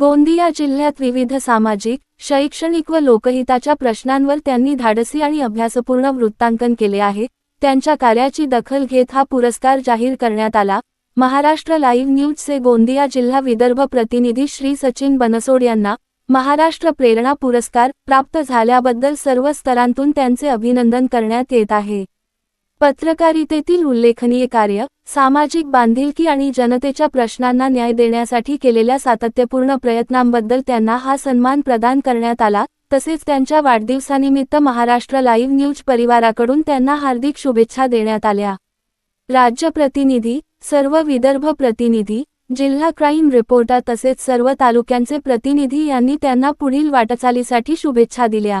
गोंदिया जिल्ह्यात विविध सामाजिक शैक्षणिक व लोकहिताच्या प्रश्नांवर त्यांनी धाडसी आणि अभ्यासपूर्ण वृत्तांकन केले आहे. त्यांच्या कार्याची दखल घेत हा पुरस्कार जाहीर करण्यात आला. महाराष्ट्र लाईव्ह न्यूजचे गोंदिया जिल्हा विदर्भ प्रतिनिधी श्री सचिन बनसोड यांना महाराष्ट्र प्रेरणा पुरस्कार प्राप्त झाल्याबद्दल सर्व स्तरांतून त्यांचे अभिनंदन करण्यात येत आहे. पत्रकारितेतील उल्लेखनीय कार्य सामाजिक बांधिलकी आणि जनतेच्या प्रश्नांना न्याय देण्यासाठी केलेल्या सातत्यपूर्ण प्रयत्नांबद्दल त्यांना हा सन्मान प्रदान करण्यात आला तसेच त्यांच्या वाढदिवसानिमित्त महाराष्ट्र लाईव्ह न्यूज परिवाराकडून त्यांना हार्दिक शुभेच्छा देण्यात आल्या. राज्य प्रतिनिधी सर्व विदर्भ प्रतिनिधी जिल्हा क्राईम रिपोर्टर तसेच सर्व तालुक्यांचे प्रतिनिधी यांनी त्यांना पुढील वाटचालीसाठी शुभेच्छा दिल्या.